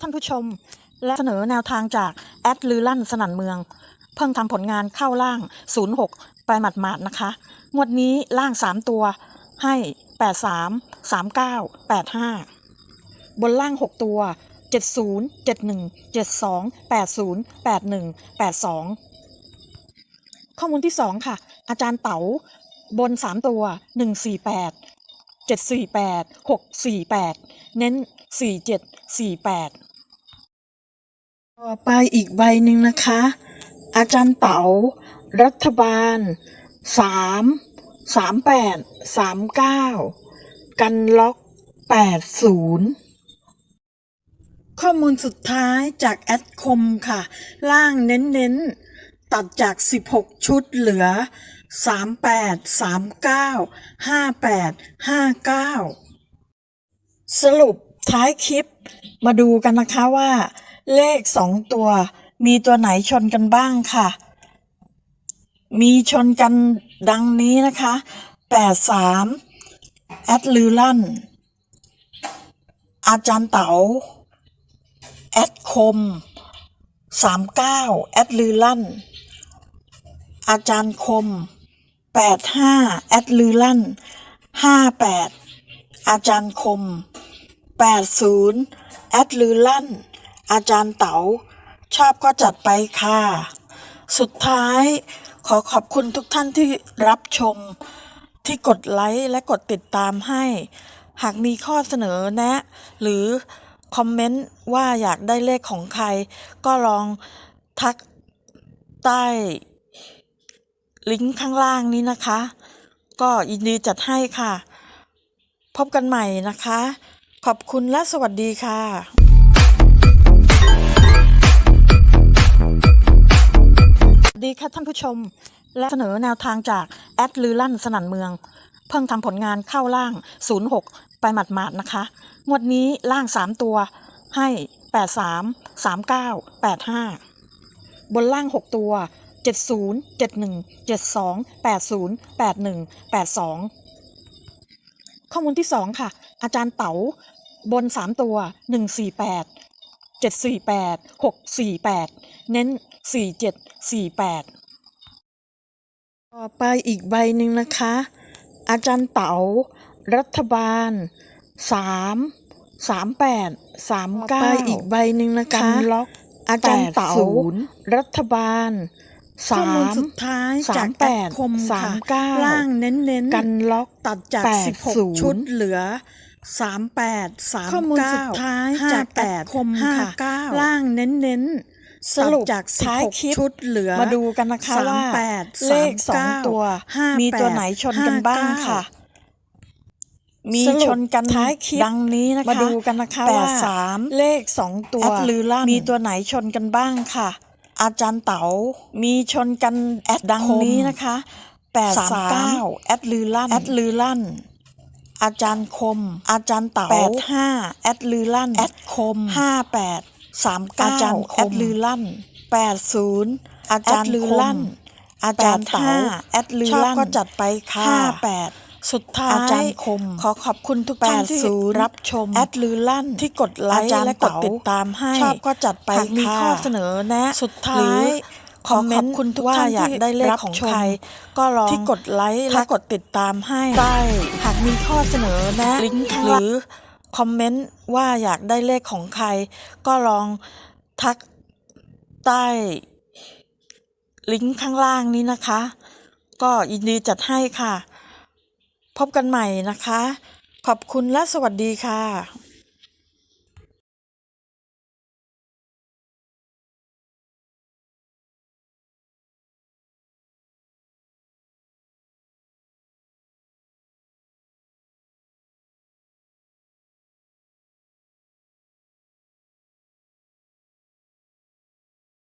ท่านผู้ชม และเสนอแนวทางจากแอดลือลั่นสนั่นเมือง เพิ่งทำผลงานเข้าล่าง 06 ไปหมาดๆนะคะ งวดนี้ล่าง 3 ตัวให้ 83 39 85 บนล่าง 6 ตัว 70 71 72 80 81 82 ข้อมูลที่ 2 ค่ะ อาจารย์เต๋าบน 3 ตัว 148 748 648 เน้น 47 48 ต่อไปอีกใบหนึ่งนะคะ อาจารย์เต๋ารัฐบาล3 38 39กันล็อก80ข้อมูลสุดท้ายจากแอดคมค่ะ ล่างเน้นๆ ตัดจาก 16 ชุดเหลือ 38 39 58 59 สรุปท้ายคลิปมาดูกันนะคะว่า เลข2ตัว มีตัวไหนชนกันบ้างค่ะ มีชนกันดังนี้นะคะ83แอดลือลั่น อาจารย์เต๋าแอดคม39แอดลือลั่น อาจารย์คม85แอดลือลั่น58อาจารย์คม80แอดลือลั่น อาจารย์เต๋าชอบก็จัดไปค่ะ สุดท้ายขอขอบคุณทุกท่านที่รับชมที่กดไลค์และกดติดตามให้ หากมีข้อเสนอแนะ หรือคอมเมนต์ว่าอยากได้เลขของใคร ก็ลองทักใต้ ลิงก์ข้างล่างนี้นะคะ ก็ยินดีจัดให้ค่ะ พบกันใหม่นะคะ ขอบคุณและสวัสดีค่ะ ค่ะท่านผู้ชม และเสนอแนวทางจากแอดลือลั่นสนั่นเมือง เพิ่งทำผลงานเข้าล่าง 06 ไปหมาดๆนะคะ งวดนี้ล่าง 3 ตัวให้ 83 39 85 บนล่าง 6 ตัว 70 71 72 80 81 82 ข้อมูลที่ 2 ค่ะ อาจารย์เต๋าบน 3 ตัว 148 748 648 เน้น 47 48 ต่อไปอีกใบหนึ่งนะคะ อาจารย์เต๋า รัฐบาล 3 38 39ไปอีกใบหนึ่งนะคะกันล็อกอาจารย์เต๋ารัฐบาลข้อมูล3สุดท้ายจากแปแอดดคมสาค่ะมเก้าล่างเน้นๆ กันล็อกตัดจากแปดศูนย์16ชุดเหลือ 38 39ข้อมูลสุดท้ายจากแอดคมค่ะ59ล่างเน้นๆสรุปตัดจากท้ายคลิป16ชุดเหลือมาดูกันนะคะว่า38เลขสอง39ตัว58มีตัวไหนชนกันบ้างค่ะ มีสรุปชนกันท้ายคลิปดังนี้นะคะมาดูกันนะคะแปว่าดสามเลขสองตัวแอดลือลั่นมีมีตัตัววไหนชนกันบ้างค่ะ อาจารย์เต๋ามีชนกันแอดดังนี้นะคะแปดสามเก้าแอดลือลั่นแอดลือลั่น อาจารย์คม อาจารย์เต๋าแปดห้าแอดลือลั่นแอดคมห้าแปดสามเก้าอาจารย์คมแอดลือลั่นแปดศูนย์อาจารย์ลือลั่น อาจารย์เต๋าแอดลือลั่นชอบก็จัดไปค่ะห้าแปดสุดท้ายอาจารย์คม ขอขอบคุณทุกท่านที่80รับชม แอดลือลั่นที่กดไลอาค์จารย์และกดเต๋าติดตามให้ ชอบก็จัดไปหากมีค่ะข้อเสนอแนะ สุดท้ายหรือ ขอขอบคุณทุกว่าท่านอยากได้เลขรับของชมใครก็ลองที่กดไลค์และกดติดตามให้ได้หากมีข้อเสนอแนะลิงก์ข้างหล่างรือคอมเมนต์ว่าอยากได้เลขของใคร ก็ลองทักใต้ลิงก์ข้างล่างนี้นะคะ ก็ยินดีจัดให้ค่ะ พบกันใหม่นะคะ ขอบคุณและสวัสดีค่ะ